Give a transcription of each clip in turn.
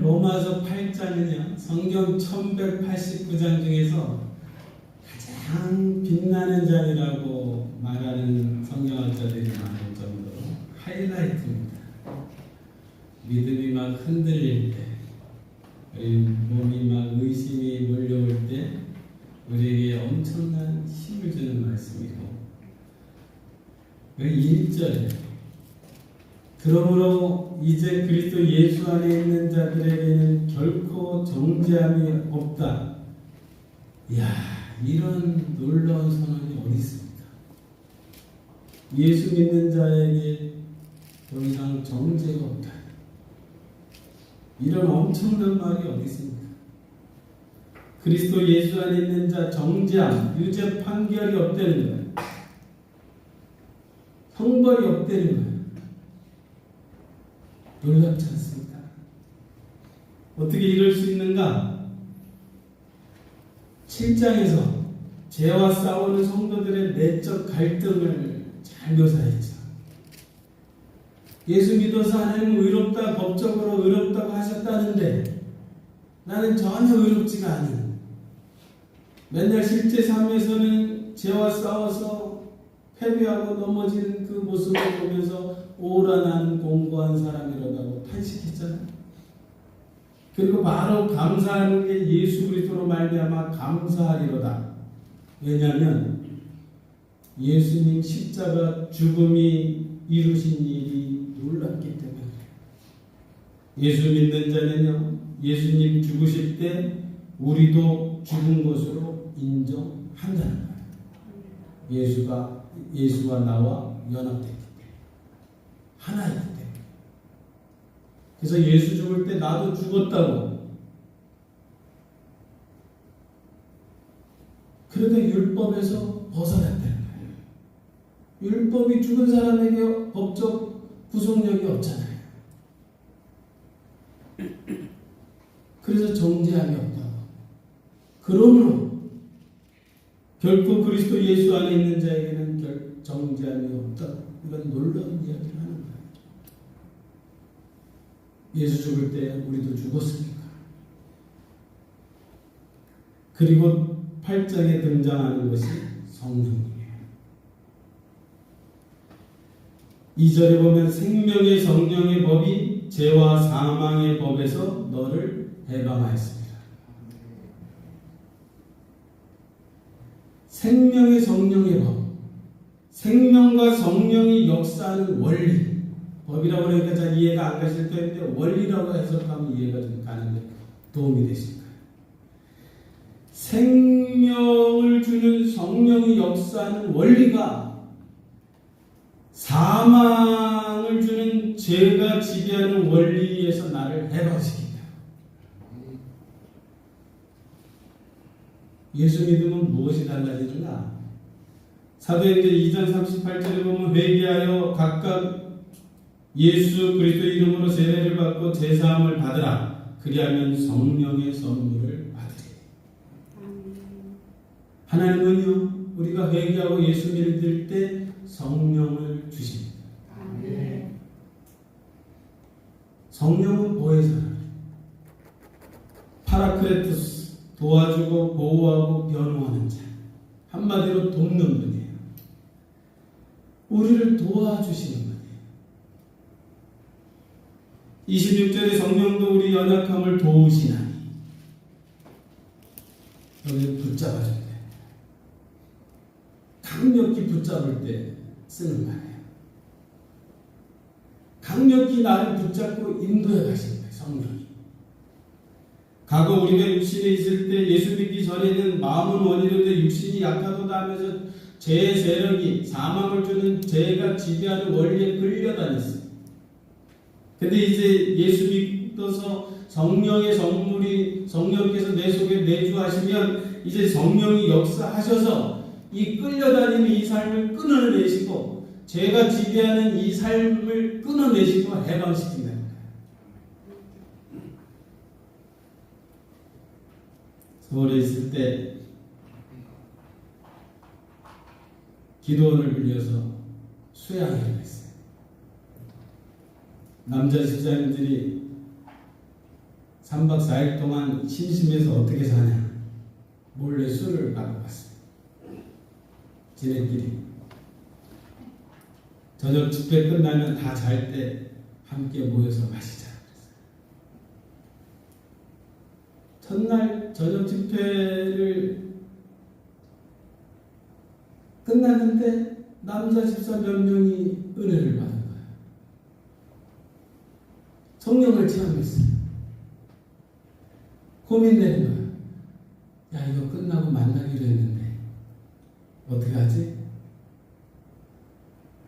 로마서 8장은요 성경 1189장 중에서 가장 빛나는 장이라고 말하는 성경학자들이 많을 정도로 하이라이트입니다. 믿음이 막 흔들릴 때, 우리 몸이 막 의심이 몰려올 때, 우리에게 엄청난 힘을 주는 말씀이고, 그 1절에 그러므로 이제 그리스도 예수 안에 있는 자들에게는 결코 정죄함이 없다. 이야, 이런 놀라운 선언이 어디 있습니까? 예수 믿는 자에게 더 이상 정죄가 없다. 이런 엄청난 말이 어디 있습니까? 그리스도 예수 안에 있는 자 정죄함, 유죄 판결이 없다는 거예요. 형벌이 없다는 거예요. 놀랍지 않습니까? 어떻게 이럴 수 있는가? 7장에서 죄와 싸우는 성도들의 내적 갈등을 잘 묘사했죠. 예수 믿어서 하나님 의롭다, 법적으로 의롭다고 하셨다는데 나는 전혀 의롭지가 않은 맨날 실제 삶에서는 죄와 싸워서 패배하고 넘어지는 그 모습을 보면서 오란한 공고한 사람이라고 탄식했잖아요. 그리고 바로 감사하는 게 예수 그리스도로 말미암아 감사하리로다. 왜냐하면 예수님 십자가 죽음이 이루신 일이 놀랍기 때문에 예수 믿는 자는요 예수님 죽으실 때 우리도 죽은 것으로 인정한다는 거예요. 예수가 예수와 나와 연합됐기 때문에 때문에 그래서 예수 죽을 때 나도 죽었다고 그러니까 율법에서 벗어났다는 거예요. 율법이 죽은 사람에게 법적 구속력이 없잖아요. 그래서 정죄함이 없다고. 그러므로 결코 그리스도 예수 안에 있는 자에게는 결, 정죄함이 없다. 이건 놀라운 이야기를 하는 거예요. 예수 죽을 때 우리도 죽었습니까? 그리고 8장에 등장하는 것이 성령이에요. 2절에 보면 생명의 성령의 법이 죄와 사망의 법에서 너를 해방하였습니다. 생명의 성령의 법. 생명과 성령이 역사하는 원리. 법이라고 그러니까 잘 이해가 안 가실 텐데 원리라고 해석하면 이해가 좀 가는데 도움이 되실까요? 생명을 주는 성령이 역사하는 원리가 사망을 주는 죄가 지배하는 원리에서 나를 해방시킨다. 예수 믿으면 무엇이 달라지는가? 사도행전 2장 38절에 보면 회개하여 각각 예수 그리스도 이름으로 세례를 받고 제사함을 받으라. 그리하면 성령의 선물을 받으리. 하나님은요 우리가 회개하고 예수 믿을 때 성령을 주십니다. 성령은 보혜사라. 파라크레투스 도와주고 보호하고 변호하는 자. 한마디로 돕는 분이에요. 우리를 도와주시는 분이에요. 26절에 성령도 우리 연약함을 도우시나니 여기 붙잡아줘야 돼. 강력히 붙잡을 때 쓰는 말이에요. 강력히 나를 붙잡고 인도해 가시는 거예요. 성령이. 과거 우리가 육신에 있을 때 예수 믿기 전에는 마음은 원이는데 육신이 약하도다 하면서 죄의 세력이 사망을 주는 죄가 지배하는 원리에 끌려다녔어요. 근데 이제 예수 믿어서 성령의 선물이 성령께서 내 속에 내주하시면 이제 성령이 역사하셔서 이 끌려다니는 이 삶을 끊어내시고 죄가 지배하는 이 삶을 끊어내시고 해방시킨다. 서울에 있을 때 기도원을 빌려서 수양회를 했어요. 남자 집사님들이 3박 4일 동안 심심해서 어떻게 사냐 몰래 술을 갖고 갔어요. 지네끼리 저녁 집회 끝나면 다 잘 때 함께 모여서 마시자. 첫날 저녁 집회를 끝났는데 남자 집사 몇 명이 은혜를 거예요. 성령을 체험했어요. 고민되는 거예요. 야 이거 끝나고 만나기로 했는데 어떻게 하지?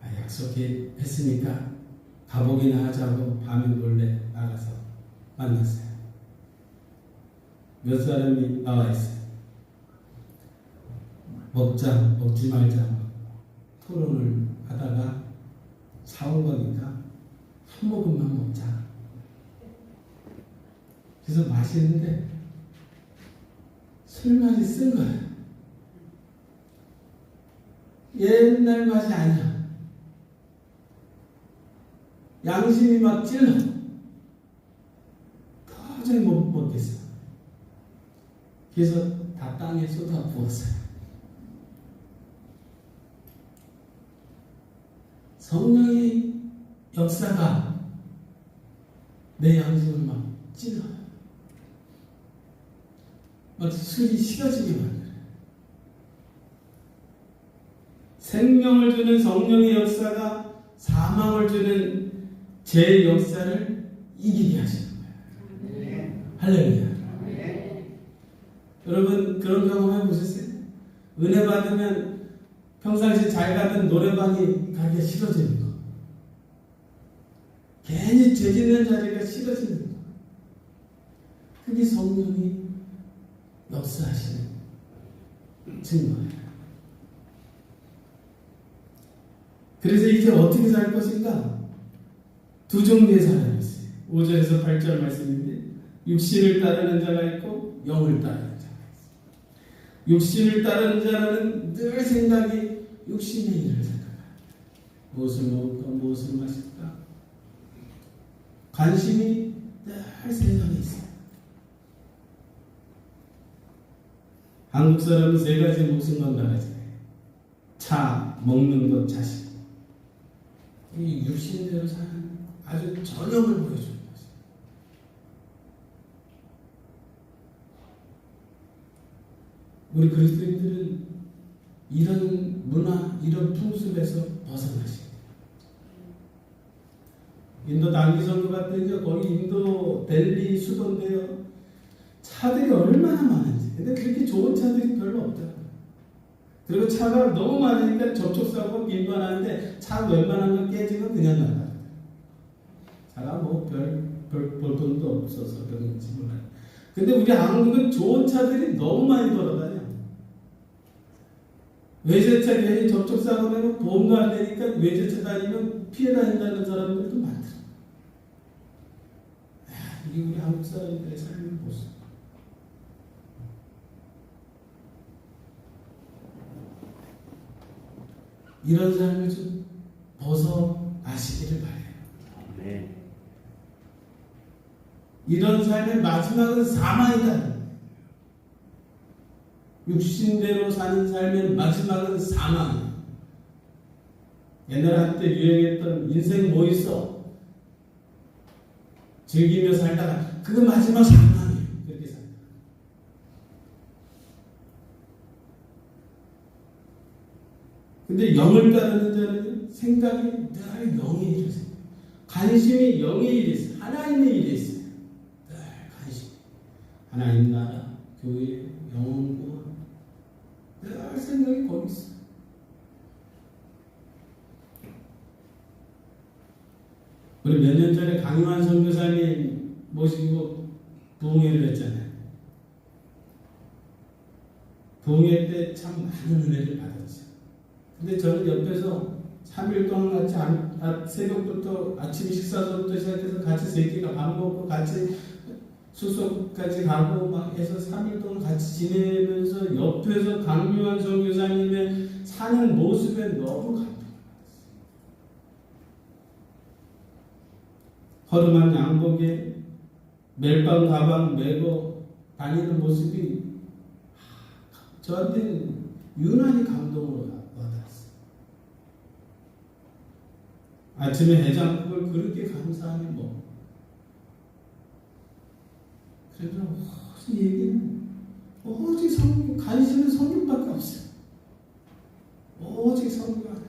아, 약속했으니까 가보기나 하자고 밤에 몰래 나가서 만났어요. 몇 사람이 나와 있어요. 먹자, 먹지 말자 토론을 하다가 사온 거니까 한 모금만 먹자. 그래서 마시는데 술 맛이 쓴 거예요. 옛날 맛이 아니야. 양심이 막 찔러. 도저히 못 먹겠어. 그래서 다 땅에 쏟아 부었어요. 성령의 역사가 내 양심을 막 찔러요. 막 술이 식어지게 만들어요. 생명을 주는 성령의 역사가 사망을 주는 제 역사를 이기게 하시는 거예요. 할렐루야. 여러분 그런 경험 해보셨어요? 은혜 받으면 평상시 잘 가던 노래방이 가기가 싫어지는 거. 괜히 죄 짓는 자리가 싫어지는 거. 그게 성령이 역사하시는 증거예요. 그래서 이제 어떻게 살 것인가? 두 종류의 사람이 있어요. 5절에서 8절 말씀인데 육신을 따르는 자가 있고 영을 따르는 자가 있어요. 육신을 따르는 자는 늘 생각이 육신의 일을 생각합니다. 무엇을 먹을까? 무엇을 마실까? 관심이 늘 세상에 있어요. 한국 사람은 세 가지 목숨 건강하잖아요. 차, 먹는 것, 자식. 이 육신대로 사는 아주 전형을 보여주는 것이에요. 우리 그리스도인들은 이런 문화, 이런 풍습에서 벗어나시. 인도 단기 선교 갔더니 거기 인도 델리 수도인데요. 차들이 얼마나 많은지. 근데 그렇게 좋은 차들이 별로 없더라고요. 그리고 차가 너무 많으니까 접촉사고가 빈번한데 차 웬만한 거 깨지면 그냥 나가요. 차가 뭐별 별, 볼 돈도 없어서 그런지 몰라요. 근데 우리 한국은 좋은 차들이 너무 많이 돌아다녀. 외제차 괜히 접촉사고 내면 보험도 안 되니까 외제차 다니면 피해 다닌다는 사람들도 많더라고요. 야, 이게 우리 한국 사람들의 삶의 모습. 이런 삶을 좀 벗어나시기를 바래요. 네. 이런 삶의 마지막은 사망이다. 육신대로 사는 삶의 마지막은 사망이에요. 옛날 한때 유행했던 인생 뭐 있어? 즐기며 살다가 그거 마지막 사망이에요. 그렇게 살다. 근데 영을 따르는 자는 생각이 늘 영의 일을 생각해요. 관심이 영의 일에 있어요. 하나님의 일에 있어요. 늘 관심. 하나님 나라, 교회, 영혼 구원. 늘 생각이 거기 있어요. 우리 몇 년 전에 강요한 선교사님 모시고 부흥회를 했잖아요. 부흥회 때 참 많은 은혜를 받았죠. 근데 저는 옆에서 3일 동안 같이 안- 아, 새벽부터 아침 식사서부터 시작해서 같이 새끼가 밥 먹고 같이 수속까지 가고 막 해서 3일 동안 같이 지내면서 옆에서 강요한 선교사님의 사는 모습에 너무 감동을 허름한 양복에 멜빵 가방 메고 다니는 모습이 하, 저한테는 유난히 감동으로 와닿았어요. 아침에 해장국을 그렇게 감사하게 먹고 그래서 오직 얘기는 오직 성경 관심은 성경밖에 없어요. 오직 성경 하나.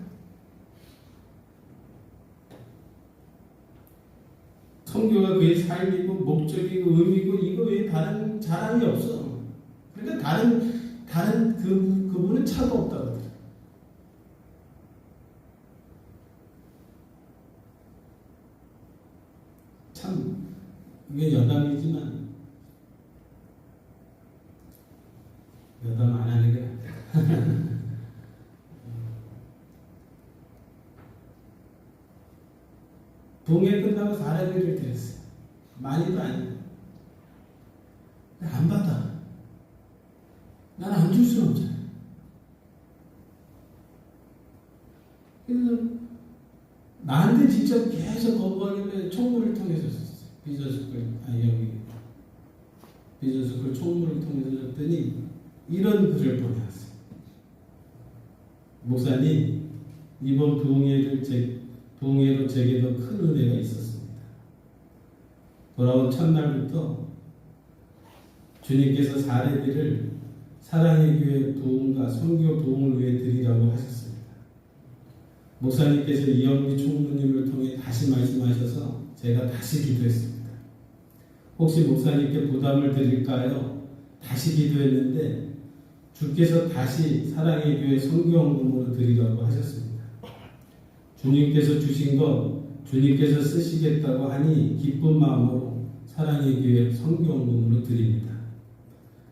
성교가 그의 삶이고 목적이고 의미고 이거 외에 다른 자랑이 없어. 그러니까 다른 다른 그 그분은 차가 없다고 그래요. 참 이게 여담이지만 여담 안 하는 게 낫다. 동해 끝나고 사례비를 드렸어요. 많이도 아니고. 안 받아. 난 안 줄 수는 없잖아. 그래서 나한테 직접 계속 거부하길래 총무를 통해서 줬어요. 비저스쿨, 아 여기 비저스쿨 총무를 통해서 줬더니 이런 글을 보내왔어요. 목사님 이번 부흥회를 제 부흥회로 제게도 큰 은혜가 있었습니다. 돌아온 첫날부터 주님께서 사례비를 사랑의 교회 부흥과 선교 부흥을 위해 드리라고 하셨습니다. 목사님께서 이영미 총무님을 통해 다시 말씀하셔서 제가 다시 기도했습니다. 혹시 목사님께 부담을 드릴까요? 다시 기도했는데 주께서 다시 사랑의 교회 선교원금으로 드리라고 하셨습니다. 주님께서 주신 것 주님께서 쓰시겠다고 하니 기쁜 마음으로 사랑의 교회 선교원금으로 드립니다.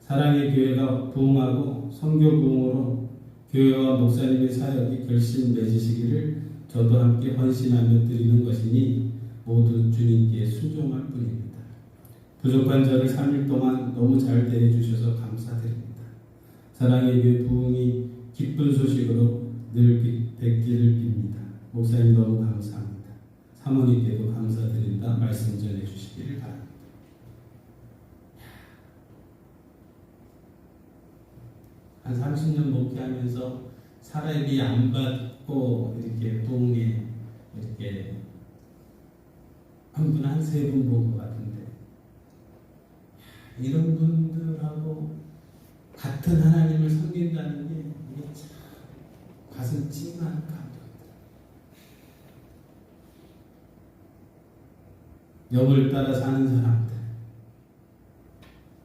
사랑의 교회가 부흥하고 선교 부흥으로 교회와 목사님의 사역이 결심 맺으시기를 저도 함께 헌신하며 드리는 것이니 모두 주님께 순종할 뿐입니다. 부족한 저를 3일 동안 너무 잘 대해주셔서 감사드립니다. 사랑의 교회 부흥이 기쁜 소식으로 늘 뵙기를 빕니다. 목사님 너무 감사합니다. 사모님께도 감사드린다 말씀 전해 주시기를 바랍니다. 한 30년 목회하면서 사례비 안 받고 이렇게 동에 이렇게 한 분 한 세 분 본 것 같은데 이런 분들하고 같은 하나님을 섬긴다는 게 이게 참 가슴 찡한 감동이다. 영을 따라 사는 사람들,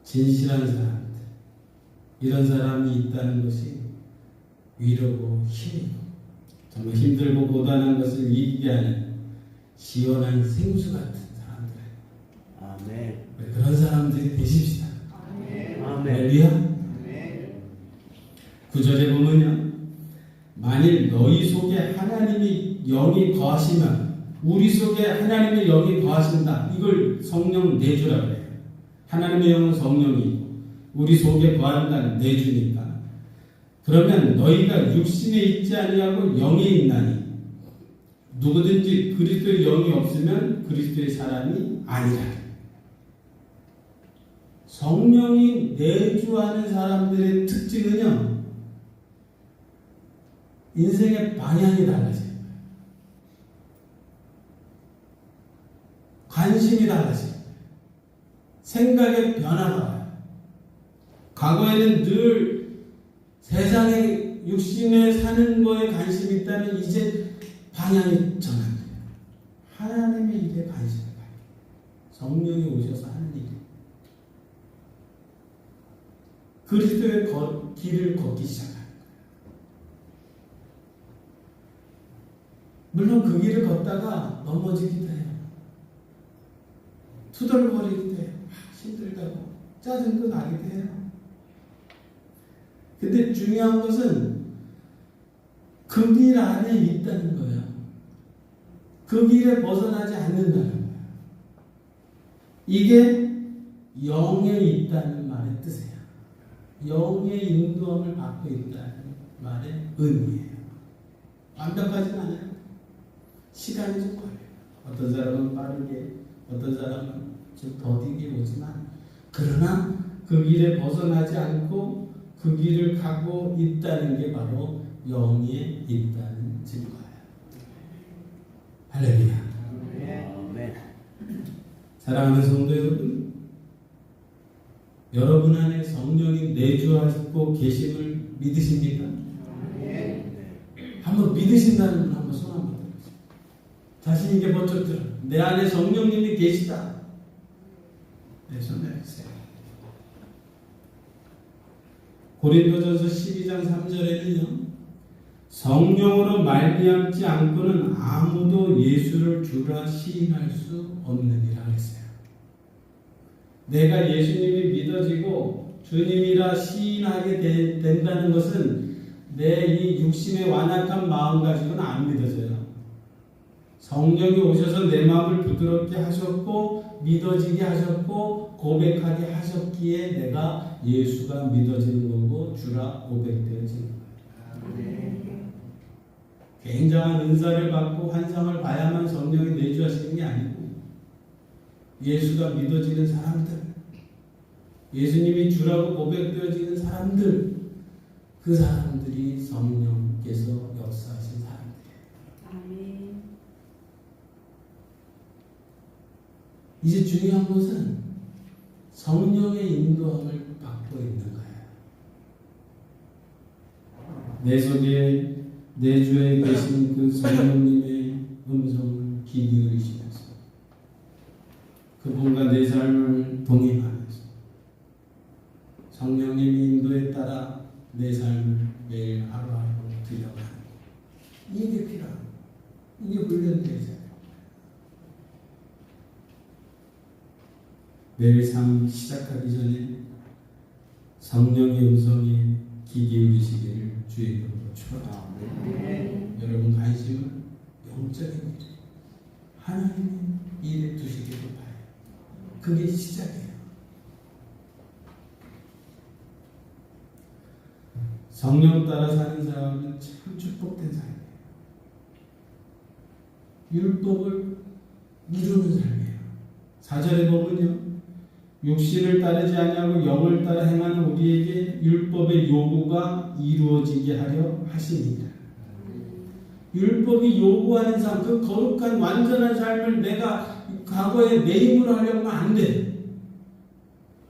진실한 사람들, 이런 사람이 있다는 것이 위로고 힘이고 정말 힘들고 고단한 것을 이기게 하는 시원한 생수 같은 사람들. 아멘. 우리 그런 사람들이 되십시다. 아멘. 할렐루야. 구절에 보면요. 만일 너희 속에 하나님이 영이 거하시면 우리 속에 하나님의 영이 거하신다. 이걸 성령 내주라 그래요. 하나님의 영은 성령이 우리 속에 거한다는 내주니까. 그러면 너희가 육신에 있지 아니하고 영에 있나니 누구든지 그리스도의 영이 없으면 그리스도의 사람이 아니라. 성령이 내주하는 사람들의 특징은요, 인생의 방향이 달라져요. 관심이 달라져요. 생각의 변화가 와요. 과거에는 늘 세상의 육신에 사는 거에 관심이 있다면 이제 방향이 전환돼요. 하나님의 그리스도에 관심을 가요. 성령이 오셔서 하는 일이. 그리스도의 거- 길을 걷기 거예요. 물론 그 길을 걷다가 넘어지기도 해요. 투덜거리기도 해요. 아, 힘들다고 짜증도 나기도 해요. 근데 중요한 것은 그 길 안에 있다는 거예요. 그 길에 벗어나지 않는다는 거예요. 이게 영에 있다는 말의 뜻이에요. 영의 인도함을 받고 있다는 말의 의미예요. 완벽하진 않아요. 시간이 좀 걸려요. 어떤 사람은 빠르게, 어떤 사람은 좀 더디게 오지만, 그러나 그 길에 벗어나지 않고 그 길을 가고 있다는 게 바로 영에 있다는 증거예요. 할렐루야. 아멘. 사랑하는 성도 여러분, 여러분 안에 성령이 내주하고 계심을 믿으십니까? 네. 한번 믿으신다는 분 한번 손 한번 들어주세요. 자신 있게 번쩍 들어. 내 안에 성령님이 계시다. 네, 손 내주세요. 고린도전서 12장 3절에는요. 성령으로 말미암지 않고는 아무도 예수를 주라 시인할 수 없느니라 했어요. 내가 예수님이 믿어지고 주님이라 시인하게 되- 된다는 것은 내 이 육신의 완악한 마음 가지고는 안 믿어져요. 성령이 오셔서 내 마음을 부드럽게 하셨고 믿어지게 하셨고 고백하게 하셨기에 내가 예수가 믿어지는 거고 주라 고백되어지는 거예요. 굉장한 은사를 받고 환상을 봐야만 성령이 내주하시는 게 아니고 예수가 믿어지는 사람들 예수님이 주라고 고백되어지는 사람들 그 사람들이 성령께서 역사하신 사람들이에요. 아멘. 이제 중요한 것은 성령의 인도함을 받고 있는 거예요. 내 속에 내 주에 계신 그 성령님의 음성을 귀 기울이시면서 그분과 내 삶을 동행하면서 성령님의 인도에 따라 내 삶을 매일 하루하루 것. 이게 거예요. 이게 훈련되잖아요. 매일 삶 시작하기 전에 성령의 음성에 귀 기울이시기를 주의 이름으로 축원합니다. 아멘. 여러분 관심을 영적인 일, 하나님의 일에 두시기를 바라요. 그게 시작이에요. 성령 따라 사는 사람은 참 축복된 삶이에요. 율법을 이루는 삶이에요. 사절에 보면요. 육신을 따르지 아니하고 영을 따라 행하는 우리에게 율법의 요구가 이루어지게 하려 하시니라. 율법이 요구하는 삶, 그 거룩한 완전한 삶을 내가 과거에 내 힘으로 하려고 하면 안 돼.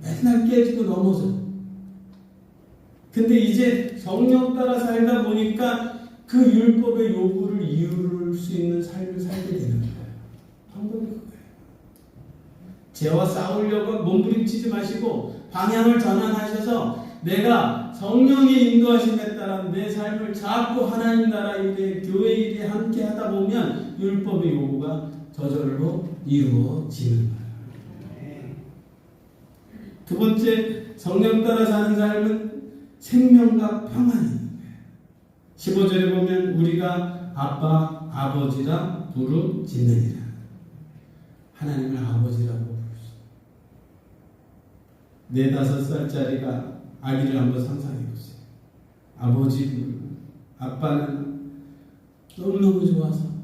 맨날 깨지고 넘어져. 근데 이제 성령 따라 살다 보니까 그 율법의 요구를 이룰 수 있는 삶을 살게 되는 거예요. 방법이. 죄와 싸우려고 몸부림치지 마시고 방향을 전환하셔서 내가 성령의 인도하심에 따라 내 삶을 자꾸 하나님 나라 일에 교회 일에 함께 하다 보면 율법의 요구가 저절로 이루어지는 거예요. 두 번째 성령 따라 사는 삶은 생명과 평안이 있는 거예요. 15절에 보면 우리가 아빠 아버지라 부르짖느니라. 하나님을 아버지라고. 네 다섯 살짜리가 아기를 한번 상상해 보세요. 아버지 아빠는 너무너무 좋아서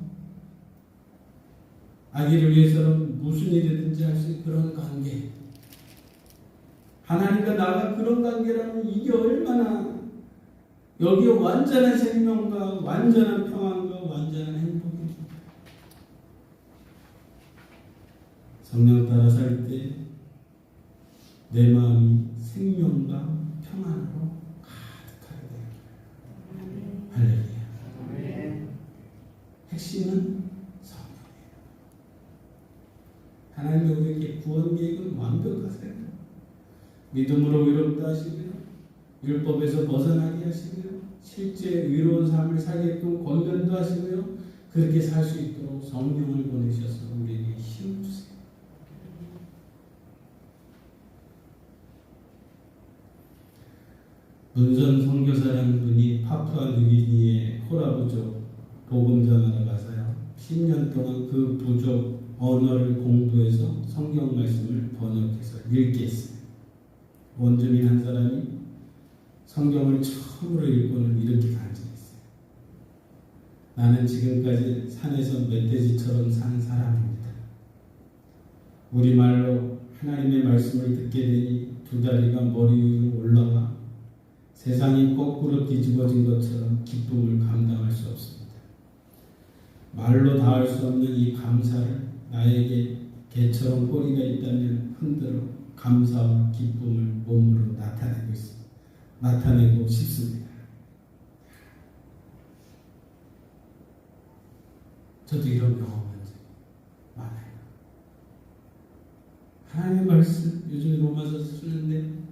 아기를 위해서는 무슨 일이든지 할 수 있는 그런 관계. 하나님과 나가 그런 관계라면 이게 얼마나 여기에 완전한 생명과 완전한 평안과 완전한 행복이 성령 따라 살 때 내 마음이 생명과 평안으로 가득하게 돼요. 할렐루야. 아멘. 핵심은 성령이에요. 하나님의 우리에게 구원 계획은 완벽하세요. 믿음으로 위롭다 하시고요. 율법에서 벗어나게 하시고요. 실제 의로운 삶을 살게끔 권면도 하시고요. 그렇게 살 수 있도록 성령을 보내셔서 우리에게 힘을 주세요. 문선 선교사라는 분이 파푸아 뉴기니의 코라부족 복음 전하러 가서요. 10년 동안 그 부족 언어를 공부해서 성경 말씀을 번역해서 읽게 했어요. 원주민 한 사람이 성경을 처음으로 읽고는 이렇게 간증했어요. 나는 지금까지 산에서 멧돼지처럼 산 사람입니다. 우리말로 하나님의 말씀을 듣게 되니 두 다리가 머리 위로 올라가 세상이 거꾸로 뒤집어진 것처럼 기쁨을 감당할 수 없습니다. 말로 다할 수 없는 이 감사를 나에게 개처럼 꼬리가 있다면 흔들어 감사와 기쁨을 몸으로 나타내고 있습니다. 나타내고 싶습니다. 저도 이런 경험한 적 많아요. 하나님의 말씀 요즘 로마서 쓰는데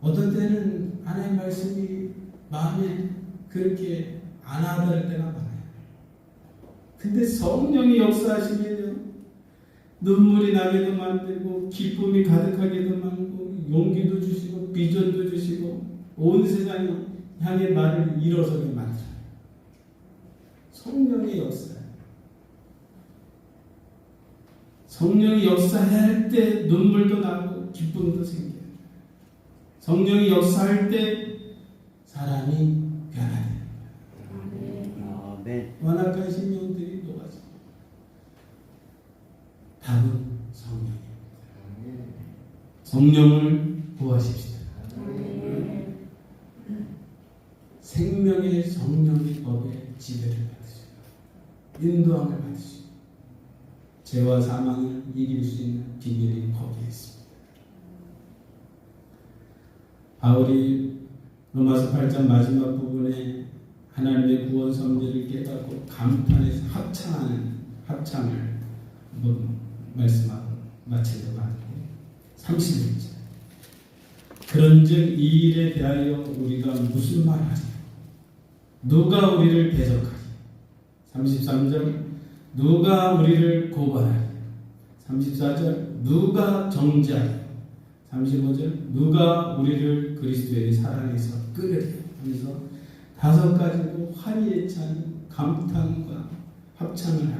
어떤 때는 하나님 말씀이 마음에 그렇게 안 와닿을 때가 많아요. 근데 성령이 역사하시면요 눈물이 나게도 만들고 기쁨이 가득하게도 만들고 용기도 주시고 비전도 주시고 온 세상을 향해 말을 일어서게 만들어요. 성령의 역사. 성령이 역사할 때 눈물도 나고 기쁨도 생겨요. 성령이 역사할 때 사람이 변화돼요. 아멘. 완악한 신령들이 녹아져. 답은 성령입니다. 성령을 구하십시다. 생명의 성령의 법에 지배를 받으시고 인도함을 받으시고 죄와 사망을 이길 수 있는 비밀이 거기에 있습니다. 바울이 로마서 8장 마지막 부분에 하나님의 구원 섭리를 깨닫고 감탄해서 합창하는 합창을 한번 말씀하고 마치려고 하는데 31절. 그런즉 이 일에 대하여 우리가 무슨 말하리? 누가 우리를 대적하리? 33절. 누가 우리를 고발하리? 34절. 누가 정죄하리 35절 누가 우리를 그리스도의 사랑에서 끌으리 하면서 다섯 가지로 화리에 찬 감탄과 합창을 하고.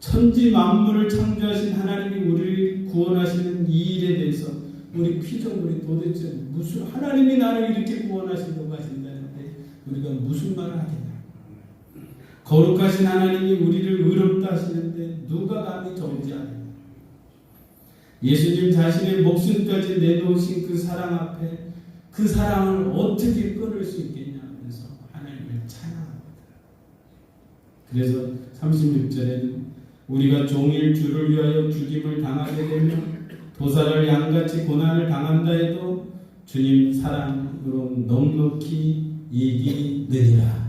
천지 만물을 창조하신 하나님이 우리를 구원하시는 이 일에 대해서 우리 피조물이 도대체 무슨 하나님이 나를 이렇게 구원하시려고 하신다는데 우리가 무슨 말을 하겠냐? 거룩하신 하나님이 우리를 의롭다 하시는데 누가 감히 정지하느냐? 예수님 자신의 목숨까지 내놓으신 그 사랑 앞에 그 사랑을 어떻게 끊을 수 있겠냐 하면서 하나님을 찬양합니다. 그래서 36절에는 우리가 종일 주를 위하여 죽임을 당하게 되면 도사를 양같이 고난을 당한다 해도 주님 사랑으로 넉넉히 이기느니라.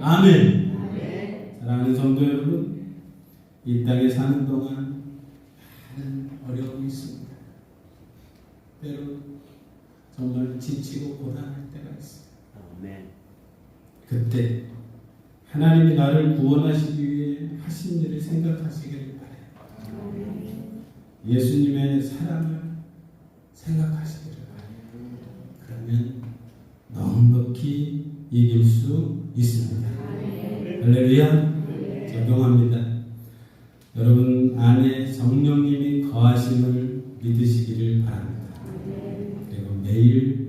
아멘. 사랑하는 성도 여러분, 이 땅에 사는 동안 많은 어려움이 있습니다. 때로 정말 지치고 고단할 때가 있어요. 아멘. 그때 하나님이 나를 구원하시기 위해 하신 일을 생각하시기를 바래요. 예수님의 사랑을 생각하시기를 바래요. 그러면 넉넉히 이길 수 있습니다. 할렐루야. 적용합니다. 여러분 안에 성령님이 거하심을 믿으시기를 바랍니다. 그리고 매일